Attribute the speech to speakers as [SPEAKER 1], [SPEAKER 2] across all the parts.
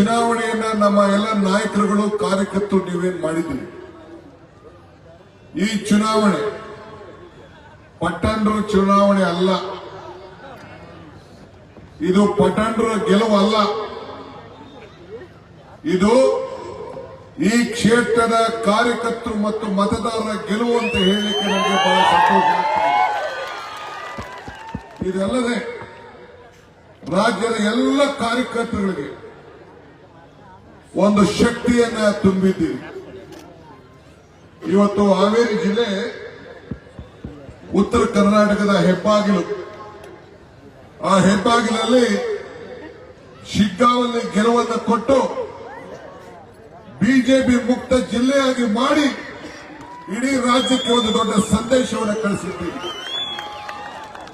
[SPEAKER 1] ಚುನಾವಣೆಯನ್ನ ನಮ್ಮ ಎಲ್ಲ ನಾಯಕರುಗಳು, ಕಾರ್ಯಕರ್ತರು ನೀವೇನ್ ಮಾಡಿದ್ರಿ ಈ ಚುನಾವಣೆ ಪಟ್ಟಣರ ಚುನಾವಣೆ ಅಲ್ಲ. ಇದು ಪಟ್ಟಣರ ಗೆಲುವು ಅಲ್ಲ. ಇದು ಈ ಕ್ಷೇತ್ರದ ಕಾರ್ಯಕರ್ತರು ಮತ್ತು ಮತದಾರರ ಗೆಲುವು ಅಂತ ಹೇಳಲಿಕ್ಕೆ ನನಗೆ ಬಹಳ ಸಂತೋಷ. ಇದಲ್ಲದೆ ರಾಜ್ಯದ ಎಲ್ಲ ಕಾರ್ಯಕರ್ತರುಗಳಿಗೆ ಒಂದು ಶಕ್ತಿಯನ್ನ ತುಂಬಿದ್ದೀವಿ. ಇವತ್ತು ಹಾವೇರಿ ಜಿಲ್ಲೆ ಉತ್ತರ ಕರ್ನಾಟಕದ ಹೆಬ್ಬಾಗಿಲು. ಆ ಹೆಬ್ಬಾಗಿಲಲ್ಲಿ ಶಿಗ್ಗಾವಲ್ಲಿ ಗೆಲುವನ್ನು ಕೊಟ್ಟು ಬಿಜೆಪಿ ಮುಕ್ತ ಜಿಲ್ಲೆಯಾಗಿ ಮಾಡಿ ಇಡೀ ರಾಜ್ಯಕ್ಕೆ ಒಂದು ದೊಡ್ಡ ಸಂದೇಶವನ್ನು ಕಳಿಸಿದ್ದೀವಿ.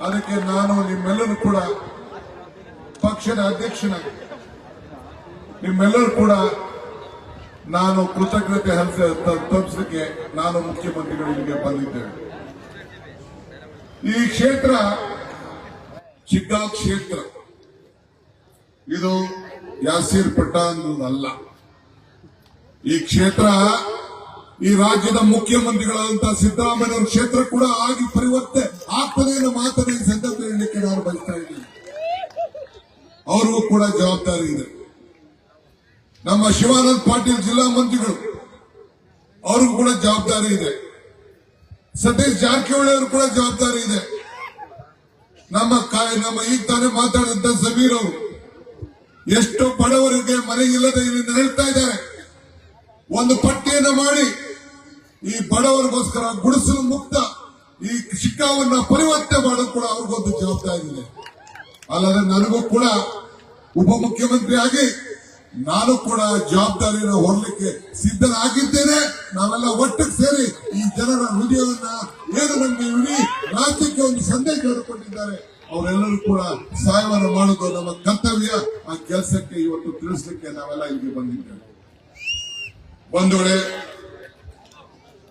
[SPEAKER 1] ಅದಕ್ಕೆ ನಾನು ನಿಮ್ಮೆಲ್ಲರೂ ಕೂಡ ಪಕ್ಷದ ಅಧ್ಯಕ್ಷನಾಗಿ ನಿಮ್ಮೆಲ್ಲರೂ ಕೂಡ ನಾನು ಕೃತಜ್ಞತೆ ಹರಿಸ ತಪ್ಪಿಸಲಿಕ್ಕೆ ನಾನು ಮುಖ್ಯಮಂತ್ರಿಗಳಿಗೆ ಬಂದಿದ್ದೇನೆ. ಈ ಕ್ಷೇತ್ರ ಚಿಕ್ಕ ಕ್ಷೇತ್ರ ಇದು ಯಾಸೀರ್ ಪಟ್ಟ ಅನ್ನೋದಲ್ಲ ಈ ಕ್ಷೇತ್ರ ಈ ರಾಜ್ಯದ ಮುಖ್ಯಮಂತ್ರಿಗಳಾದಂತ ಸಿದ್ದರಾಮಯ್ಯ ಕ್ಷೇತ್ರ ಕೂಡ ಆಗಿ ಪರಿವರ್ತನೆ ಆಗ್ತದೆ ಅನ್ನೋ ಮಾತನ್ನ ಈ ಸಂದರ್ಭ ಹೇಳಲಿಕ್ಕೆ ನಾನು ಬಯಸ್ತಾ ಇದ್ದೀನಿ. ಅವ್ರಿಗೂ ಕೂಡ ಜವಾಬ್ದಾರಿ ಇದೆ. ನಮ್ಮ ಶಿವಾನಂದ್ ಪಾಟೀಲ್ ಜಿಲ್ಲಾ ಮಂತ್ರಿಗಳು, ಅವ್ರಿಗೂ ಕೂಡ ಜವಾಬ್ದಾರಿ ಇದೆ. ಸತೀಶ್ ಜಾರಕಿಹೊಳಿ ಅವರು ಕೂಡ ಜವಾಬ್ದಾರಿ ಇದೆ. ನಮ್ಮ ನಮ್ಮ ಈಗ ತಾನೇ ಮಾತಾಡಿದಂತ ಸಮೀರ್ ಅವರು ಎಷ್ಟು ಬಡವರಿಗೆ ಮನೆ ಇಲ್ಲದೆ ಇಲ್ಲಿ ಹೇಳ್ತಾ ಇದ್ದಾರೆ. ಒಂದು ಪಟ್ಟಿಯನ್ನು ಮಾಡಿ, ಈ ಬಡವರಿಗೋಸ್ಕರ ಗುಡಿಸಲು ಮುಕ್ತ ಈ ಶಿಕ್ಕಾವನ್ನ ಪರಿವರ್ತನೆ ಮಾಡೋದು ಕೂಡ ಅವ್ರಿಗೊಂದು ಜವಾಬ್ದಾರಿ ಇದೆ. ಅಲ್ಲದೆ ನನಗೂ ಕೂಡ ಉಪಮುಖ್ಯಮಂತ್ರಿ ಆಗಿ ನಾನು ಕೂಡ ಜವಾಬ್ದಾರಿಯನ್ನು ಹೊರಲಿಕ್ಕೆ ಸಿದ್ಧನಾಗಿದ್ದೇನೆ. ನಾವೆಲ್ಲ ಒಟ್ಟಿಗೆ ಸೇರಿ ಈ ಜನರ ಹೃದಯವನ್ನ ಏನು ನಮಗೆ ರಾಜ್ಯಕ್ಕೆ ಒಂದು ಸಂದೇಶ ಕೊಟ್ಟಿದ್ದಾರೆ ಅವರೆಲ್ಲರೂ ಕೂಡ ಸಹಾಯವನ್ನು ಮಾಡೋದು ನಮ್ಮ ಕರ್ತವ್ಯ. ಆ ಕೆಲಸಕ್ಕೆ ಇವತ್ತು ತಿಳಿಸ್ಲಿಕ್ಕೆ ನಾವೆಲ್ಲ ಇಲ್ಲಿಗೆ ಬಂದಿದ್ದೇವೆ. ಒಂದು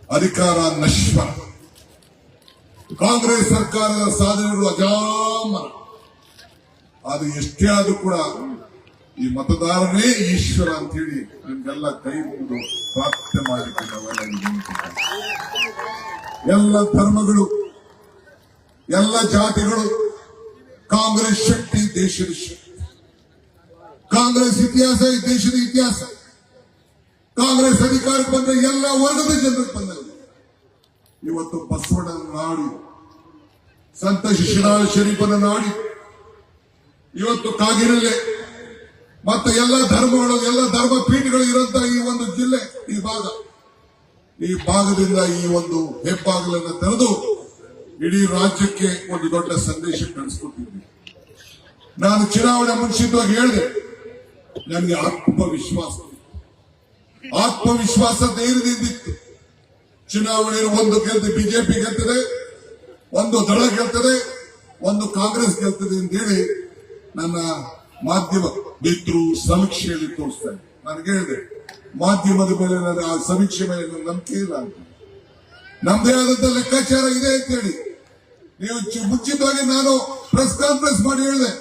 [SPEAKER 1] ಅಧಿಕಾರ ನಶ್ವರ ಕಾಂಗ್ರೆಸ್ ಸರ್ಕಾರದ ಸಾಧನೆಗಳು ಅಜಾಮರ ಅದು ಎಷ್ಟೇ ಆದ್ರೂ ಕೂಡ ಈ ಮತದಾರನೇ ಈಶ್ವರ ಅಂತ ಹೇಳಿ ನಿಮ್ಗೆಲ್ಲ ಕೈ ಮುಗಿದು ಪ್ರಾರ್ಥನೆ ನಾವೆಲ್ಲ ಎಲ್ಲ ಧರ್ಮಗಳು, ಎಲ್ಲ ಜಾತಿಗಳು, ಕಾಂಗ್ರೆಸ್ ಶಕ್ತಿ, ದೇಶದ ಶಕ್ತಿ. ಕಾಂಗ್ರೆಸ್ ಇತಿಹಾಸ, ಈ ದೇಶದ ಇತಿಹಾಸ. ಕಾಂಗ್ರೆಸ್ ಅಧಿಕಾರಕ್ಕೆ ಬಂದ ಎಲ್ಲ ವರ್ಗದ ಜನರಿಗೆ ಬಂದಲ್ಲ ಇವತ್ತು ಬಸವಣ್ಣನ ನಾಡು ಸಂತ ಶಿಶುನಾಳ ಶರೀಫನ ನಾಡಿ. ಇವತ್ತು ಕಾಗಿರಲೆ ಮತ್ತು ಎಲ್ಲ ಧರ್ಮಗಳು, ಎಲ್ಲ ಧರ್ಮ ಪೀಠಗಳು ಇರುವಂತಹ ಈ ಒಂದು ಜಿಲ್ಲೆ, ಈ ಭಾಗ. ಈ ಭಾಗದಿಂದ ಈ ಒಂದು ಹೆಬ್ಬಾಗಲನ್ನು ತೆರೆದು ಇಡೀ ರಾಜ್ಯಕ್ಕೆ ಒಂದು ದೊಡ್ಡ ಸಂದೇಶ ಕಳಿಸ್ಕೊಟ್ಟಿದ್ದೀನಿ. ನಾನು ಚುನಾವಣೆ ಮುಂಚಿತವಾಗಿ ಹೇಳಿದೆ, ನನಗೆ ಆತ್ಮವಿಶ್ವಾಸ. ಆತ್ಮವಿಶ್ವಾಸ ಧೈರ್ಯದಿಂದಿತ್ತು. ಚುನಾವಣೆಯಲ್ಲಿ ಒಂದು ಗೆಲ್ದು ಬಿಜೆಪಿ ಗೆಲ್ತದೆ, ಒಂದು ದಳ ಗೆಲ್ತದೆ, ಒಂದು ಕಾಂಗ್ರೆಸ್ ಗೆಲ್ತದೆ ಅಂತ ಹೇಳಿ ನನ್ನ ಮಾಧ್ಯಮ ಮಿತ್ರರು ಸಮೀಕ್ಷೆಯಲ್ಲಿ ತೋರಿಸ್ತಾರೆ. ನಾನು ಹೇಳಿದೆ, ಮಾಧ್ಯಮದ ಮೇಲೆ ನನ್ನ ಆ ಸಮೀಕ್ಷೆ ಮೇಲೆ ನನ್ನ ನಂಬಿಕೆ ಇಲ್ಲ ಅಂತ. ನಮ್ದೇ ಆದಂತ ಲೆಕ್ಕಾಚಾರ ಇದೆ ಅಂತ ಹೇಳಿ ನೀವು ಮುಂಚಿತವಾಗಿ ನಾನು ಪ್ರೆಸ್ ಕಾನ್ಫರೆನ್ಸ್ ಮಾಡಿ ಹೇಳಿದೆ.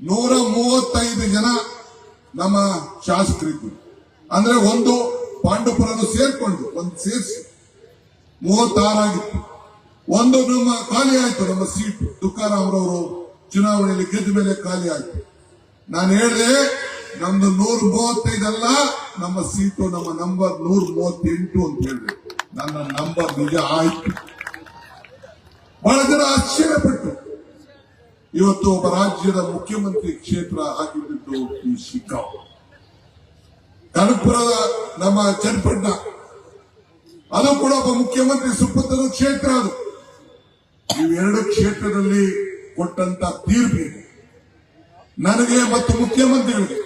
[SPEAKER 1] ನೂರ ಮೂವತ್ತೈದು ಜನ ನಮ್ಮ ಶಾಸಕರಿದ್ದು ಅಂದ್ರೆ ಒಂದು ಪಾಂಡುಪುರನ್ನು ಸೇರ್ಕೊಂಡು, ಒಂದು ಸೇರಿಸಿ. ಮೂವತ್ತಾರಾಗಿತ್ತು ಒಂದು ನಮ್ಮ ಖಾಲಿ ಆಯ್ತು, ನಮ್ಮ ಸೀಟ್. ತುಕಾರಾಮ್ರವರು ಚುನಾವಣೆಯಲ್ಲಿ ಗೆದ್ದ ಮೇಲೆ ಖಾಲಿ ಆಯ್ತು. ನಾನು ಹೇಳಿದೆ, ನಮ್ದು ನೂರ ಮೂವತ್ತೈದಲ್ಲ, ನಮ್ಮ ಸೀಟು ನಮ್ಮ ನಂಬರ್ ನೂರ ಮೂವತ್ತೆಂಟು ಅಂತ ಹೇಳಿದೆ. ನನ್ನ ನಂಬರ್ ನಿಜ ಆಯ್ತು. ಬಹಳ ಜನ ಆಶ್ಚರ್ಯಪಟ್ಟು ಇವತ್ತು ಒಬ್ಬ ರಾಜ್ಯದ ಮುಖ್ಯಮಂತ್ರಿ ಕ್ಷೇತ್ರ ಆಗಿದ್ದು ಈ ಶಿಖಾವ್ ಕನಕಪುರದ ನಮ್ಮ ಚನ್ನಪಟ್ಟಣ. ಅದು ಕೂಡ ಒಬ್ಬ ಮುಖ್ಯಮಂತ್ರಿ ಸುಪುತ್ರದ ಕ್ಷೇತ್ರ ಅದು. ಇವೆರಡು ಕ್ಷೇತ್ರದಲ್ಲಿ ಕೊಟ್ಟಂತ ತೀರ್ಪಿಗೆ ನನಗೆ ಮತ್ತು ಮುಖ್ಯಮಂತ್ರಿಗಳಿಗೆ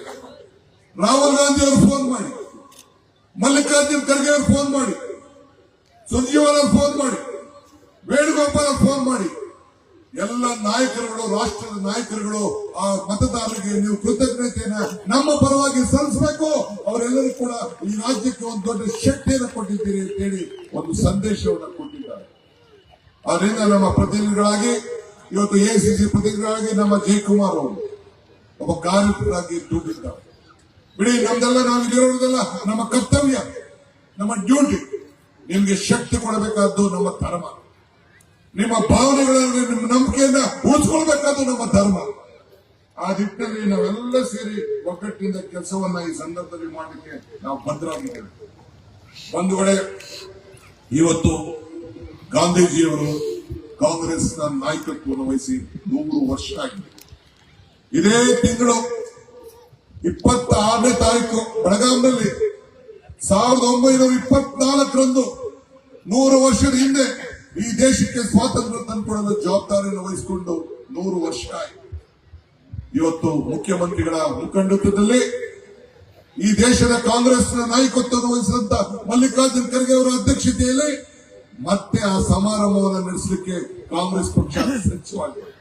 [SPEAKER 1] ರಾಹುಲ್ ಗಾಂಧಿ ಅವರು ಫೋನ್ ಮಾಡಿ, ಮಲ್ಲಿಕಾರ್ಜುನ್ ಖರ್ಗೆ ಅವರು ಫೋನ್ ಮಾಡಿ, ಸುರ್ಜೇವಾಲ ಫೋನ್ ಮಾಡಿ, ವೇಣುಗೋಪಾಲ್ ಅವರು ಫೋನ್ ಮಾಡಿ, ಎಲ್ಲ ನಾಯಕರುಗಳು, ರಾಷ್ಟ್ರದ ನಾಯಕರುಗಳು ಆ ಮತದಾರರಿಗೆ ನೀವು ಕೃತಜ್ಞತೆಯನ್ನ ನಮ್ಮ ಪರವಾಗಿ ಸಲ್ಲಿಸಬೇಕು. ಅವರೆಲ್ಲರೂ ಕೂಡ ಈ ರಾಜ್ಯಕ್ಕೆ ಒಂದು ದೊಡ್ಡ ಶಕ್ತಿಯನ್ನು ಕೊಟ್ಟಿದ್ದೀರಿ ಅಂತ ಹೇಳಿ ಒಂದು ಸಂದೇಶವನ್ನು ಕೊಟ್ಟಿದ್ದಾರೆ. ಅದರಿಂದ ನಮ್ಮ ಪ್ರತಿನಿಧಿಗಳಾಗಿ, ಇವತ್ತು ಎಸಿಸಿ ಪ್ರತಿನಿಧಿಗಳಾಗಿ ನಮ್ಮ ಜಯಕುಮಾರ್ ಅವರು ಒಬ್ಬ ಕಾರ್ಮಿಕರಾಗಿ ದುಡ್ಡಿದ್ದ ಬಿಡಿ, ನಮ್ದೆಲ್ಲ ನಾವು ಇಲ್ಲಿರೋದೆಲ್ಲ ನಮ್ಮ ಕರ್ತವ್ಯ, ನಮ್ಮ ಡ್ಯೂಟಿ. ನಿಮ್ಗೆ ಶಕ್ತಿ ಕೊಡಬೇಕಾದ್ದು ನಮ್ಮ ಧರ್ಮ. ನಿಮ್ಮ ಭಾವನೆಗಳಲ್ಲಿ ನಿಮ್ಮ ನಂಬಿಕೆಯನ್ನ ಉಳಿಸ್ಕೊಳ್ಬೇಕಾದ್ದು ನಮ್ಮ ಧರ್ಮ. ಆ ದಿಟ್ಟಲ್ಲಿ ನಾವೆಲ್ಲ ಸೇರಿ ಒಗ್ಗಟ್ಟಿನಿಂದ ಕೆಲಸವನ್ನ ಈ ಸಂದರ್ಭದಲ್ಲಿ ಮಾಡಲಿಕ್ಕೆ ನಾವು ಬದ್ಧರಾಗಿದ್ದೇವೆ ಒಂದು ಕಡೆ ಇವತ್ತು ಗಾಂಧೀಜಿಯವರು ಕಾಂಗ್ರೆಸ್ನ ನಾಯಕತ್ವವನ್ನು ವಹಿಸಿ ನೂರು ವರ್ಷ ಆಗಿದೆ. ಇದೇ ತಿಂಗಳು ಇಪ್ಪತ್ತ ಆರನೇ ತಾರೀಕು ಬೆಳಗಾಂನಲ್ಲಿ ಸಾವಿರದ ಒಂಬೈನೂರ ಇಪ್ಪತ್ನಾಲ್ಕರಂದು ನೂರು ವರ್ಷದ ಹಿಂದೆ ಈ ದೇಶಕ್ಕೆ ಸ್ವಾತಂತ್ರ್ಯ ತಂದುಕೊಡಲು ಜವಾಬ್ದಾರಿಯನ್ನು ವಹಿಸಿಕೊಂಡು ನೂರು ವರ್ಷ ಇವತ್ತು ಮುಖ್ಯಮಂತ್ರಿಗಳ ಮುಖಂಡತ್ವದಲ್ಲಿ ಈ ದೇಶದ ಕಾಂಗ್ರೆಸ್ನ ನಾಯಕತ್ವವನ್ನು ವಹಿಸಿದಂತ ಮಲ್ಲಿಕಾರ್ಜುನ್ ಖರ್ಗೆ ಅವರ ಅಧ್ಯಕ್ಷತೆಯಲ್ಲಿ ಮತ್ತೆ ಆ ಸಮಾರಂಭವನ್ನು ನಡೆಸಲಿಕ್ಕೆ ಕಾಂಗ್ರೆಸ್ ಪಕ್ಷ ಸಜ್ಜವಾಗಿದೆ.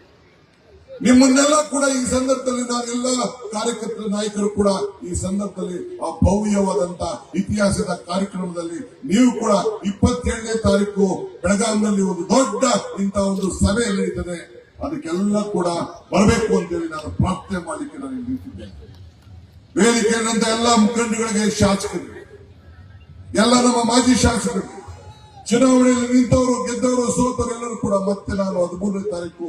[SPEAKER 1] ನಿಮ್ಮನ್ನೆಲ್ಲ ಕೂಡ ಈ ಸಂದರ್ಭದಲ್ಲಿ ನಾನೆಲ್ಲ ಕಾರ್ಯಕರ್ತರ ನಾಯಕರು ಕೂಡ ಈ ಸಂದರ್ಭದಲ್ಲಿ ಆ ಭವ್ಯವಾದಂತ ಇತಿಹಾಸದ ಕಾರ್ಯಕ್ರಮದಲ್ಲಿ ನೀವು ಕೂಡ ಇಪ್ಪತ್ತೇಳನೇ ತಾರೀಕು ಬೆಳಗಾವಿನಲ್ಲಿ ಒಂದು ದೊಡ್ಡ ಇಂತ ಒಂದು ಸಭೆ ನಡೀತದೆ ಅದಕ್ಕೆಲ್ಲ ಕೂಡ ಬರಬೇಕು ಅಂತೇಳಿ ನಾನು ಪ್ರಾರ್ಥನೆ ಮಾಡಲಿಕ್ಕೆ ನಾನು ನಿಂತಿದ್ದೇನೆ ವೇದಿಕೆಯಲ್ಲಿರುವಂತ ಎಲ್ಲ ಮುಖಂಡಗಳಿಗೆ, ಶಾಸಕರಿಗೆ, ಎಲ್ಲ ನಮ್ಮ ಮಾಜಿ ಶಾಸಕರು ಚುನಾವಣೆಯಲ್ಲಿ ನಿಂತವರು, ಗೆದ್ದವರು ಸೋತವರು ಎಲ್ಲರೂ ಕೂಡ ಮತ್ತೆ ನಾನು ಹದಿಮೂರನೇ ತಾರೀಕು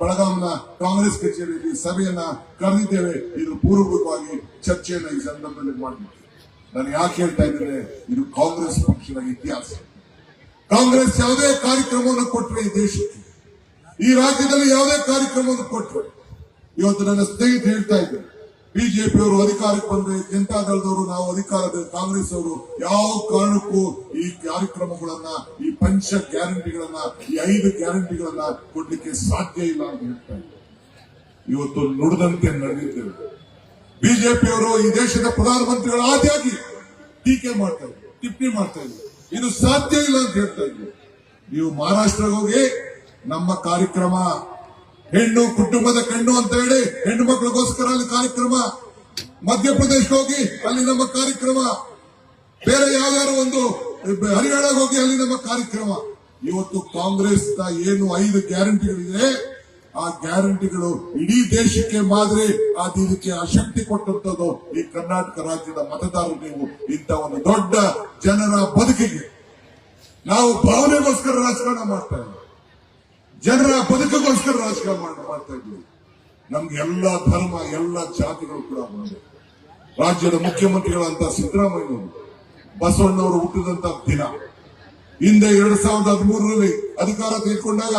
[SPEAKER 1] ಬೆಳಗಾಂನ ಕಾಂಗ್ರೆಸ್ ಕಚೇರಿಯಲ್ಲಿ ಸಭೆಯನ್ನ ಕರೆದಿದ್ದೇವೆ. ಇದು ಪೂರ್ವಕವಾಗಿ ಚರ್ಚೆಯನ್ನ ಈ ಸಂದರ್ಭದಲ್ಲಿ ಮಾಡಬೇಕು ನಾನು ಯಾಕೆ ಹೇಳ್ತಾ ಇದ್ದೇನೆ, ಇದು ಕಾಂಗ್ರೆಸ್ ಪಕ್ಷದ ಇತಿಹಾಸ. ಕಾಂಗ್ರೆಸ್ ಯಾವುದೇ ಕಾರ್ಯಕ್ರಮವನ್ನು ಕೊಟ್ಟರೆ ಈ ದೇಶಕ್ಕೆ, ಈ ರಾಜ್ಯದಲ್ಲಿ ಯಾವುದೇ ಕಾರ್ಯಕ್ರಮವನ್ನು ಕೊಟ್ಟರೆ ಇವತ್ತು ನನ್ನ ಸ್ನೇಹಿತ ಹೇಳ್ತಾ ಇದ್ದಾರೆ ಬಿಜೆಪಿ ಅವರು ಅಧಿಕಾರಕ್ಕೆ ಬಂದ್ರೆ ಜನತಾದಳದವರು ನಾವು ಅಧಿಕಾರದ ಕಾಂಗ್ರೆಸ್ ಅವರು ಯಾವ ಕಾರಣಕ್ಕೂ ಈ ಕಾರ್ಯಕ್ರಮಗಳನ್ನ, ಈ ಪಂಚ ಗ್ಯಾರಂಟಿಗಳನ್ನ, ಈ ಐದು ಗ್ಯಾರಂಟಿಗಳನ್ನ ಕೊಡ್ಲಿಕ್ಕೆ ಸಾಧ್ಯ ಇಲ್ಲ ಅಂತ ಹೇಳ್ತಾ ಇವತ್ತು ನುಡಿದಂತೆ ನಡೆದಿದ್ದೇವೆ. ಬಿಜೆಪಿಯವರು ಈ ದೇಶದ ಪ್ರಧಾನಮಂತ್ರಿಗಳ ಆದಿಯಾಗಿ ಟೀಕೆ ಮಾಡ್ತಾ ಇದ್ರು ಟಿಪ್ಪಣಿ ಮಾಡ್ತಾ ಇದ್ರು ಇದು ಸಾಧ್ಯ ಇಲ್ಲ ಅಂತ ಹೇಳ್ತಾ ಇದ್ರು ನೀವು ಮಹಾರಾಷ್ಟ್ರಕ್ಕೆ ಹೋಗಿ, ನಮ್ಮ ಕಾರ್ಯಕ್ರಮ ಹೆಣ್ಣು ಕುಟುಂಬದ ಕಣ್ಣು ಅಂತ ಹೇಳಿ ಹೆಣ್ಣು ಮಕ್ಕಳಿಗೋಸ್ಕರ ಅಲ್ಲಿ ಕಾರ್ಯಕ್ರಮ. ಮಧ್ಯಪ್ರದೇಶ ಹೋಗಿ ಅಲ್ಲಿ ನಮ್ಮ ಕಾರ್ಯಕ್ರಮ. ಬೇರೆ ಯಾವ್ದಾದ್ರು ಒಂದು ಹರಿಯಾಣಕ್ಕೆ ಹೋಗಿ ಅಲ್ಲಿ ನಮ್ಮ ಕಾರ್ಯಕ್ರಮ. ಇವತ್ತು ಕಾಂಗ್ರೆಸ್ ಏನು ಐದು ಗ್ಯಾರಂಟಿಗಳಿದೆ, ಆ ಗ್ಯಾರಂಟಿಗಳು ಇಡೀ ದೇಶಕ್ಕೆ ಮಾದರಿ. ಆ ಇದಕ್ಕೆ ಆ ಶಕ್ತಿ ಕೊಟ್ಟಂತದ್ದು ಈ ಕರ್ನಾಟಕ ರಾಜ್ಯದ ಮತದಾರರು ನೀವು ಇಂಥ ಒಂದು ದೊಡ್ಡ ಜನರ ಬದುಕಿಗೆ. ನಾವು ಭಾವನೆಗೋಸ್ಕರ ರಾಜಕಾರಣ ಮಾಡ್ತಾ ಇದ್ದೀವಿ. ಜನರ ಬದುಕಿಗೋಸ್ಕರ ರಾಜಕಾರಣ ಮಾಡ್- ಮಾಡ್ತಾ ಇದ್ವಿ. ನಮ್ಗೆ ಎಲ್ಲ ಧರ್ಮ, ಎಲ್ಲ ಜಾತಿಗಳು ಕೂಡ ಬಂದೆ ರಾಜ್ಯದ ಮುಖ್ಯಮಂತ್ರಿಗಳಂತ ಸಿದ್ದರಾಮಯ್ಯ ಬಸವಣ್ಣವರು ಹುಟ್ಟಿದಂತ ದಿನ. ಹಿಂದೆ ಎರಡ್ ಸಾವಿರದ ಹದಿಮೂರರಲ್ಲಿ ಅಧಿಕಾರ ತೆಗೆದುಕೊಂಡಾಗ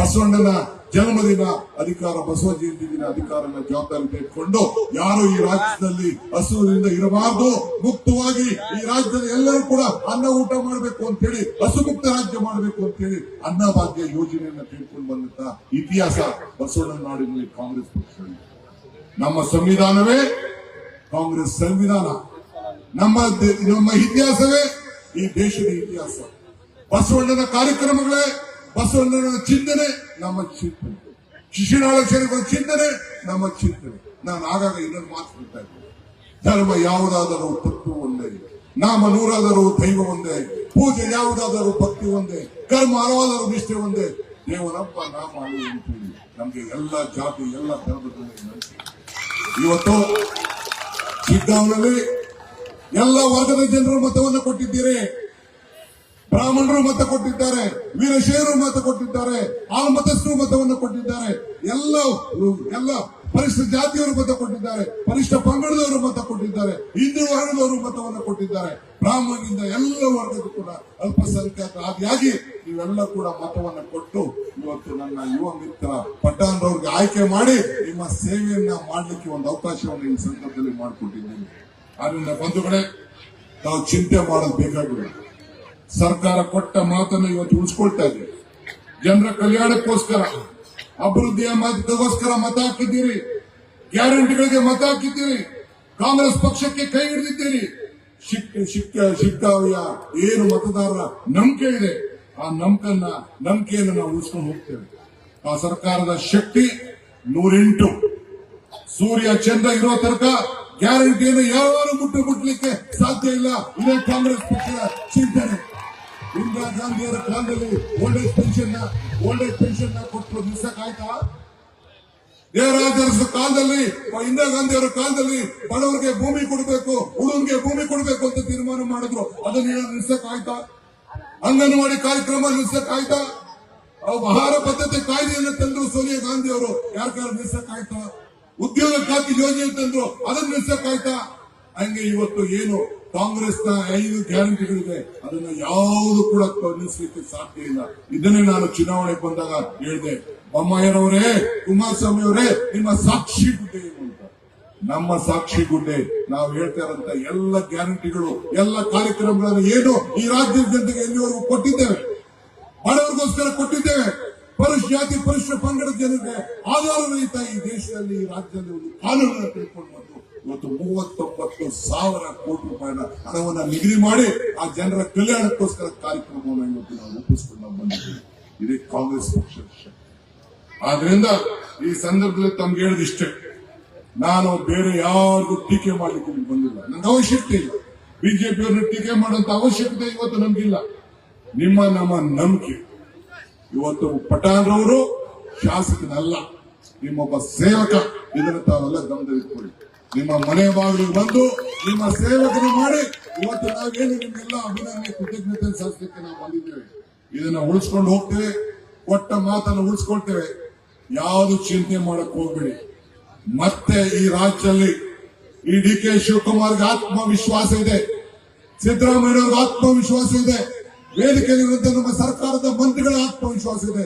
[SPEAKER 1] ಬಸವಣ್ಣನ ಜನ್ಮದಿನ ಅಧಿಕಾರ, ಬಸವ ಜಯಂತಿ ದಿನ ಅಧಿಕಾರನ ಜವಾಬ್ದಾರಿ ತೆಗೆದುಕೊಂಡು ಯಾರು ಈ ರಾಜ್ಯದಲ್ಲಿ ಹಸುವಿನಿಂದ ಇರಬಾರದು, ಮುಕ್ತವಾಗಿ ಈ ರಾಜ್ಯದಲ್ಲಿ ಎಲ್ಲರೂ ಕೂಡ ಅನ್ನ ಊಟ ಮಾಡಬೇಕು ಅಂತ ಹೇಳಿ ಹಸುಮುಕ್ತ ರಾಜ್ಯ ಮಾಡಬೇಕು ಅಂತ ಹೇಳಿ ಅನ್ನಭಾಗ್ಯ ಯೋಜನೆಯನ್ನ ತೆಗೆದುಕೊಂಡು ಬಂದಂತ ಇತಿಹಾಸ ಬಸವಣ್ಣನ ನಾಡಿನಲ್ಲಿ ಕಾಂಗ್ರೆಸ್ ಪಕ್ಷ ನಮ್ಮ ಸಂವಿಧಾನವೇ ಕಾಂಗ್ರೆಸ್ ಸಂವಿಧಾನ. ನಮ್ಮ ನಮ್ಮ ಇತಿಹಾಸವೇ ಈ ದೇಶದ ಇತಿಹಾಸ. ಬಸವಣ್ಣನ ಕಾರ್ಯಕ್ರಮಗಳೇ ಬಸವಣ್ಣನ ಚಿಂತನೆ ನಮ್ಮ ಚಿಂತನೆ. ಶಿಶುನಾಳ ಸೇರಿಗಳ ಚಿಂತನೆ ನಮ್ಮ ಚಿಂತನೆ. ನಾನು ಆಗಾಗ ಇನ್ನೊಂದು ಮಾತು ಧರ್ಮ ಯಾವುದಾದರೂ ತತ್ವ ಒಂದೇ. ನಾಮ ನೂರಾದರೂ ದೈವ ಒಂದೇ. ಪೂಜೆ ಯಾವುದಾದರೂ ಭಕ್ತಿ ಒಂದೇ. ಕರ್ಮ ಹಲವಾದರೂ ನಿಷ್ಠೆ ಒಂದೇ. ದೇವರಪ್ಪ ನಾಮ ಅಂತೇಳಿ ನಮ್ಗೆ ಎಲ್ಲ ಜಾತಿ, ಎಲ್ಲ ಧರ್ಮದಲ್ಲಿ ಇವತ್ತು ಸಿದ್ದಾವನಲ್ಲಿ ಎಲ್ಲ ವರ್ಗದ ಜನರು ಮತವನ್ನು ಕೊಟ್ಟಿದ್ದೀರಿ. ಬ್ರಾಹ್ಮಣರು ಮತ ಕೊಟ್ಟಿದ್ದಾರೆ, ವೀರಶೈವರು ಮತ ಕೊಟ್ಟಿದ್ದಾರೆ ಆ ಮತಸ್ಥರು ಮತವನ್ನು ಕೊಟ್ಟಿದ್ದಾರೆ. ಎಲ್ಲ ಎಲ್ಲ ಪರಿಷ್ಠ ಜಾತಿಯವರು ಮತ ಕೊಟ್ಟಿದ್ದಾರೆ, ಪರಿಷ್ಠ ಪಂಗಡದವರು ಮತ ಕೊಟ್ಟಿದ್ದಾರೆ, ಹಿಂದೂ ವರ್ಗದವರು ಮತವನ್ನು ಕೊಟ್ಟಿದ್ದಾರೆ. ಬ್ರಾಹ್ಮಣರಿಂದ ಎಲ್ಲ ವರ್ಗದ ಕೂಡ ಅಲ್ಪಸಂಖ್ಯಾತ ಆದಿಯಾಗಿ ನೀವೆಲ್ಲ ಕೂಡ ಮತವನ್ನು ಕೊಟ್ಟು ಇವತ್ತು ನನ್ನ ಯುವ ಮಿತ್ರ ಪಟ್ಟಾನ್ರವ್ರಿಗೆ ಆಯ್ಕೆ ಮಾಡಿ ನಿಮ್ಮ ಸೇವೆಯನ್ನ ಮಾಡಲಿಕ್ಕೆ ಒಂದು ಅವಕಾಶವನ್ನು ಈ ಸಂದರ್ಭದಲ್ಲಿ ಮಾಡಿಕೊಟ್ಟಿದ್ದೀನಿ. ಆದ್ರಿಂದ ಬಂಧುಗಳೇ ನಾವು ಚಿಂತೆ ಮಾಡೋದು ಬೇಕಾಗಿಲ್ಲ. ಸರ್ಕಾರ ಕೊಟ್ಟ ಮಾತನ್ನು ಇವತ್ತು ಉಳಿಸ್ಕೊಳ್ತಾ ಇದೆ. ಜನರ ಕಲ್ಯಾಣಕ್ಕೋಸ್ಕರ, ಅಭಿವೃದ್ಧಿಯ ಮತಗೋಸ್ಕರ ಮತ ಹಾಕಿದ್ದೀರಿ. ಗ್ಯಾರಂಟಿಗಳಿಗೆ ಮತ ಹಾಕಿದ್ದೀರಿ. ಕಾಂಗ್ರೆಸ್ ಪಕ್ಷಕ್ಕೆ ಕೈ ಹಿಡಿದಿದ್ದೀರಿ. ಶಿಕ್ ಶಿಕ್ಕ ಶಿಕ್ಕಾವಿಯ ಏನು ಮತದಾರರ ನಂಬಿಕೆ ಇದೆ, ಆ ನಂಬಿಕನ್ನ ನಂಬಿಕೆಯನ್ನು ನಾವು ಉಳಿಸ್ಕೊಂಡು ಹೋಗ್ತೇವೆ. ಆ ಸರ್ಕಾರದ ಶಕ್ತಿ ನೂರೆಂಟು. ಸೂರ್ಯ, ಚಂದ್ರ ಇರೋ ತನಕ ಗ್ಯಾರಂಟಿಯನ್ನು ಯಾರು ಮುಟ್ಟು ಮುಟ್ಲಿಕ್ಕೆ ಸಾಧ್ಯ ಇಲ್ಲ. ಇದೇ ಕಾಂಗ್ರೆಸ್ ಪಕ್ಷದ ಚಿಂತನೆ. ಇಂದಿರಾ ಗಾಂಧಿಯವರ ಕಾಲದಲ್ಲಿ old age pension old age pension ಕೊಟ್ಟು ನಿಲ್ಸಕ್ ಆಯ್ತಾ? ದೇವರಾಜರ ಕಾಲದಲ್ಲಿ ಇಂದಿರಾ ಗಾಂಧಿಯವರ ಕಾಲದಲ್ಲಿ ಬಡವರಿಗೆ ಭೂಮಿ ಕೊಡಬೇಕು ಹುಡುಗರಿಗೆ ಭೂಮಿ ಕೊಡಬೇಕು ಅಂತ ತೀರ್ಮಾನ ಮಾಡಿದ್ರು. ಅದನ್ನ ನಿಲ್ಸಕ್ ಆಯ್ತಾ? ಅಂಗನವಾಡಿ ಕಾರ್ಯಕ್ರಮ ನಿಲ್ಸಕ್ ಆಯ್ತಾ? ಆಹಾರ ಪದ್ಧತಿ ಕಾಯ್ದೆಯನ್ನು ತಂದ್ರು ಸೋನಿಯಾ ಗಾಂಧಿ ಅವರು ಯಾರ ನಿಲ್ಸಕ್ ಆಯ್ತಾ? ಉದ್ಯೋಗ ಖಾತ್ರಿ ಯೋಜನೆ ತಂದ್ರು, ಅದನ್ನ ನಿಲ್ಸಕ್ ಆಯ್ತಾ? ಹಂಗೆ ಇವತ್ತು ಏನು ಕಾಂಗ್ರೆಸ್ನ ಐದು ಗ್ಯಾರಂಟಿಗಳಿದೆ. ಅದನ್ನ ಯಾವುದು ಕೂಡ ನಿಲ್ಲಿಸಲಿಕ್ಕೆ ಸಾಧ್ಯ ಇಲ್ಲ. ಇದನ್ನೇ ನಾನು ಚುನಾವಣೆಗೆ ಬಂದಾಗ ಹೇಳಿದೆ. ಬೊಮ್ಮಾಯಿರವರೇ ಕುಮಾರಸ್ವಾಮಿ ಅವರೇ ನಿಮ್ಮ ಸಾಕ್ಷಿ ಗುಡ್ಡೆ ಅಂತ. ನಮ್ಮ ಸಾಕ್ಷಿ ಗುಡ್ಡೆ, ನಾವು ಹೇಳ್ತಾ ಇರೋಂತ ಎಲ್ಲ ಗ್ಯಾರಂಟಿಗಳು, ಎಲ್ಲ ಕಾರ್ಯಕ್ರಮಗಳನ್ನು ಏನು ಈ ರಾಜ್ಯದ ಜನತೆಗೆ ಎಲ್ಲಿವರೆಗೂ ಕೊಟ್ಟಿದ್ದೇವೆ? ಬಡವರಿಗೋಸ್ಕರ ಕೊಟ್ಟಿದ್ದೇವೆ. ಪರಿಶ್ ಜಾತಿ ಪರಿಶಿಷ್ಟ ಪಂಗಡದ ಜನರಿಗೆ ಆಧಾರ ರಹಿತ ಈ ದೇಶದಲ್ಲಿ, ಈ ರಾಜ್ಯದಲ್ಲಿ ಒಂದು ಕಾನೂನನ್ನು ತಿಳ್ಕೊಂಡು ಇವತ್ತು ಮೂವತ್ತೊಂಬತ್ತು ಸಾವಿರ ಕೋಟಿ ರೂಪಾಯಿನ ಹಣವನ್ನು ನಿಗದಿ ಮಾಡಿ ಆ ಜನರ ಕಲ್ಯಾಣಕ್ಕೋಸ್ಕರ ಕಾರ್ಯಕ್ರಮವನ್ನು ಇವತ್ತು ನಾವು ರೂಪಿಸ್ಕೊಂಡು ಬಂದಿದ್ದೀವಿ. ಇದೇ ಕಾಂಗ್ರೆಸ್ ಪಕ್ಷ ಆದ್ರಿಂದ ಈ ಸಂದರ್ಭದಲ್ಲಿ ತಮ್ಗೆ ಹೇಳಿದಿಷ್ಟೇ ನಾನು ಬೇರೆ ಯಾರಿಗೂ ಟೀಕೆ ಮಾಡಲಿಕ್ಕೆ ಬಂದಿಲ್ಲ. ನನಗೆ ಅವಶ್ಯಕತೆ ಇಲ್ಲ. ಬಿಜೆಪಿಯವ್ರನ್ನ ಟೀಕೆ ಮಾಡುವಂತ ಅವಶ್ಯಕತೆ ಇವತ್ತು ನಮ್ಗಿಲ್ಲ. ನಿಮ್ಮ ನಮ್ಮ ನಂಬಿಕೆ. ಇವತ್ತು ಪಠಾಣ್ರವರು ಶಾಸಕನಲ್ಲ, ನಿಮ್ಮೊಬ್ಬ ಸೇವಕ. ಇದನ್ನು ತಾವೆಲ್ಲ ಗಮನದಲ್ಲಿಟ್ಕೊಳ್ಳಿ. ನಿಮ್ಮ ಮನೆ ಬಾಗಿಲಿಗೆ ಬಂದು ನಿಮ್ಮ ಸೇವಕನ ಮಾಡಿ ಇವತ್ತು ನಾವೇನು ನಿಮ್ಗೆಲ್ಲ ಅಭಿನಂದನೆ, ಕೃತಜ್ಞತೆ ಸಲ್ಲಿಸಲಿಕ್ಕೆ ನಾವು ಬಂದಿದ್ದೇವೆ. ಇದನ್ನ ಉಳಿಸ್ಕೊಂಡು ಹೋಗ್ತೇವೆ, ಕೊಟ್ಟ ಮಾತನ್ನು ಉಳಿಸ್ಕೊಳ್ತೇವೆ. ಯಾವುದು ಚಿಂತೆ ಮಾಡಕ್ ಹೋಗ್ಬೇಡಿ. ಮತ್ತೆ ಈ ರಾಜ್ಯದಲ್ಲಿ ಈ ಡಿ ಕೆ ಶಿವಕುಮಾರ್ಗೆ ಆತ್ಮವಿಶ್ವಾಸ ಇದೆ. ಸಿದ್ದರಾಮಯ್ಯವ್ರಿಗೆ ಆತ್ಮವಿಶ್ವಾಸ ಇದೆ. ವೇದಿಕೆಯಲ್ಲಿರುವಂತ ನಮ್ಮ ಸರ್ಕಾರದ ಮಂತ್ರಿಗಳ ಆತ್ಮವಿಶ್ವಾಸ ಇದೆ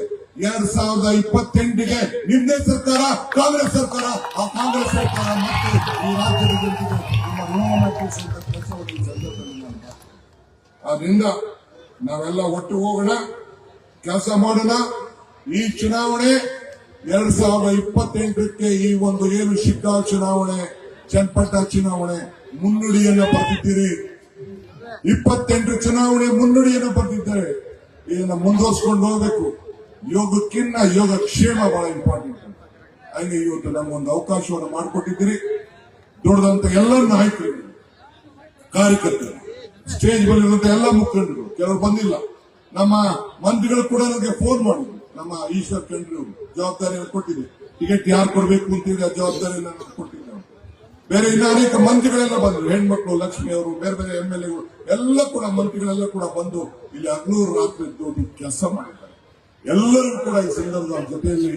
[SPEAKER 1] ಎರಡ್ ಸಾವಿರದ ಇಪ್ಪತ್ತೆಂಟಿಗೆ ನಿನ್ನೆ ಸರ್ಕಾರ, ಕಾಂಗ್ರೆಸ್ ಸರ್ಕಾರ, ಆ ಕಾಂಗ್ರೆಸ್ ಸರ್ಕಾರ ಮತ್ತೆ ಈ ರಾಜ್ಯದ ಜನತೆಗೆ ನಮ್ಮ ಋಣವನ್ನು ತೀರಿಸುವಂತ ಕೆಲಸವನ್ನು ಆದ್ರಿಂದ ನಾವೆಲ್ಲ ಒಟ್ಟು ಹೋಗೋಣ, ಕೆಲಸ ಮಾಡೋಣ. ಈ ಚುನಾವಣೆ ಎರಡ್ ಸಾವಿರದ ಇಪ್ಪತ್ತೆಂಟಕ್ಕೆ ಈ ಒಂದು ಏನು ಶಿಗ್ಗಾ ಚುನಾವಣೆ ಚನ್ಪಟ್ಟ ಚುನಾವಣೆ ಮುನ್ನುಡಿಯನ್ನು ಬರೆದಿದ್ದೀರಿ. ಇಪ್ಪತ್ತೆಂಟು ಚುನಾವಣೆ ಮುನ್ನುಡಿಯನ್ನು ಬರೆದಿದ್ದಾರೆ. ಇದನ್ನು ಮುಂದುವರ್ಸ್ಕೊಂಡು ಹೋಗಬೇಕು. ಯೋಗಕ್ಕಿನ್ನ ಯೋಗ ಕ್ಷೇಮ ಬಹಳ ಇಂಪಾರ್ಟೆಂಟ್ ಹಂಗೆ ಇವತ್ತು ನಮಗೊಂದು ಅವಕಾಶವನ್ನು ಮಾಡಿಕೊಟ್ಟಿದ್ದೀರಿ. ದೊಡ್ಡದಂತ ಎಲ್ಲ ನಾಯಕರು ಕಾರ್ಯಕರ್ತರು ಸ್ಟೇಜ್ ಬಂದಿರುವಂತ ಎಲ್ಲ ಮುಖಂಡರು, ಕೆಲವರು ಬಂದಿಲ್ಲ. ನಮ್ಮ ಮಂತ್ರಿಗಳು ಕೂಡ ನನಗೆ ಫೋನ್ ಮಾಡಿದ್ರು. ನಮ್ಮ ಈಶ್ವರ್ ಖಂಡ್ರಿ ಜವಾಬ್ದಾರಿಯನ್ನು ಕೊಟ್ಟಿದೆ ಟಿಕೆಟ್ ಯಾರು ಕೊಡಬೇಕು ಅಂತಿದೆ ಆ ಜವಾಬ್ದಾರಿಯನ್ನು ಅವರು. ಬೇರೆ ಇನ್ನ ಅನೇಕ ಮಂತ್ರಿಗಳೆಲ್ಲ ಬಂದರು. ಹೆಣ್ಮಕ್ಳು, ಲಕ್ಷ್ಮಿ ಅವರು, ಬೇರೆ ಬೇರೆ ಎಂ ಎಲ್ ಎಗಳು ಎಲ್ಲ ಕೂಡ ಮಂತ್ರಿಗಳೆಲ್ಲ ಕೂಡ ಬಂದು ಇಲ್ಲಿ ಹಗ್ನೂರು ರಾತ್ರಿ ಇದ್ದು ಕೆಲಸ ಮಾಡಿದ್ದಾರೆ. ಎಲ್ಲರೂ ಕೂಡ ಈ ಸಂದರ್ಭದ ಜೊತೆಯಲ್ಲಿ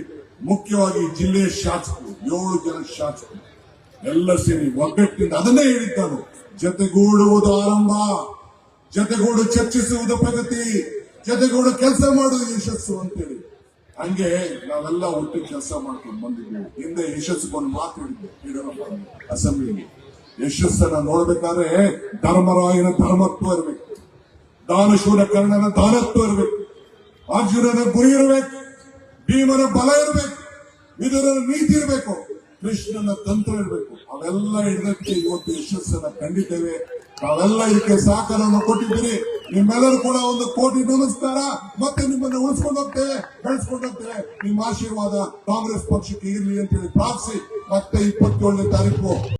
[SPEAKER 1] ಮುಖ್ಯವಾಗಿ ಜಿಲ್ಲೆಯ ಶಾಸಕರು, ಏಳು ಜನ ಶಾಸಕರು, ಎಲ್ಲ ಸೇರಿ ಒಗ್ಗಟ್ಟಿನಿಂದ ಅದನ್ನೇ ಹೇಳಿದ್ದಾನು ಜೊತೆಗೂಡುವುದು ಆರಂಭ, ಜೊತೆಗೂಡು ಚರ್ಚಿಸುವುದು ಪ್ರಗತಿ, ಜೊತೆಗೂಡು ಕೆಲಸ ಮಾಡುವುದು ಯಶಸ್ಸು ಅಂತೇಳಿ. ಹಂಗೆ ನಾವೆಲ್ಲ ಒಟ್ಟು ಕೆಲಸ ಮಾಡ್ಕೊಂಡು ಬಂದಿದ್ವಿ. ಹಿಂದೆ ಯಶಸ್ಸಿಗೊಂದು ಮಾತು ಹೇಳಿದ್ದೆ ಯಡಿಯೂರಪ್ಪ ಅಸೆಂಬ್ಲಿಗೆ ಯಶಸ್ಸನ್ನ ನೋಡ್ಬೇಕಾದ್ರೆ ಧರ್ಮರಾಯನ ಧರ್ಮತ್ವ ಇರಬೇಕು. ದಾನಶೂರ ಕರ್ಣನ ದಾನತ್ವ ಇರಬೇಕು. ಅರ್ಜುನನ ಗುರಿ ಇರಬೇಕು. ಭೀಮನ ಬಲ ಇರಬೇಕು. ವಿದುರನ ನೀತಿ ಇರಬೇಕು. ಕೃಷ್ಣನ ತಂತ್ರ ಇರಬೇಕು. ಅವೆಲ್ಲ ಇಡಕ್ಕೆ ಇವತ್ತು ಯಶಸ್ಸನ್ನ ಕಂಡಿದ್ದೇವೆ ನಾವೆಲ್ಲ ಇದಕ್ಕೆ ಸಹಕಾರವನ್ನು ಕೊಟ್ಟಿದ್ದೀರಿ. ನಿಮ್ಮೆಲ್ಲರೂ ಕೂಡ ಒಂದು ಕೋಟಿ ನಮಸ್ಕಾರ ಮತ್ತೆ ನಿಮ್ಮನ್ನ ಉಳಿಸ್ಕೊಂಡು ಹೋಗ್ತೇವೆ ಬೆಳೆಸ್ಕೊಂಡು ಹೋಗ್ತೇವೆ ನಿಮ್ಮ ಆಶೀರ್ವಾದ ಕಾಂಗ್ರೆಸ್ ಪಕ್ಷಕ್ಕೆ ಇರಲಿ ಅಂತ ಹೇಳಿ ಪ್ರಾರ್ಥಿಸಿ. ಮತ್ತೆ ಇಪ್ಪತ್ತೇಳನೇ ತಾರೀಕು.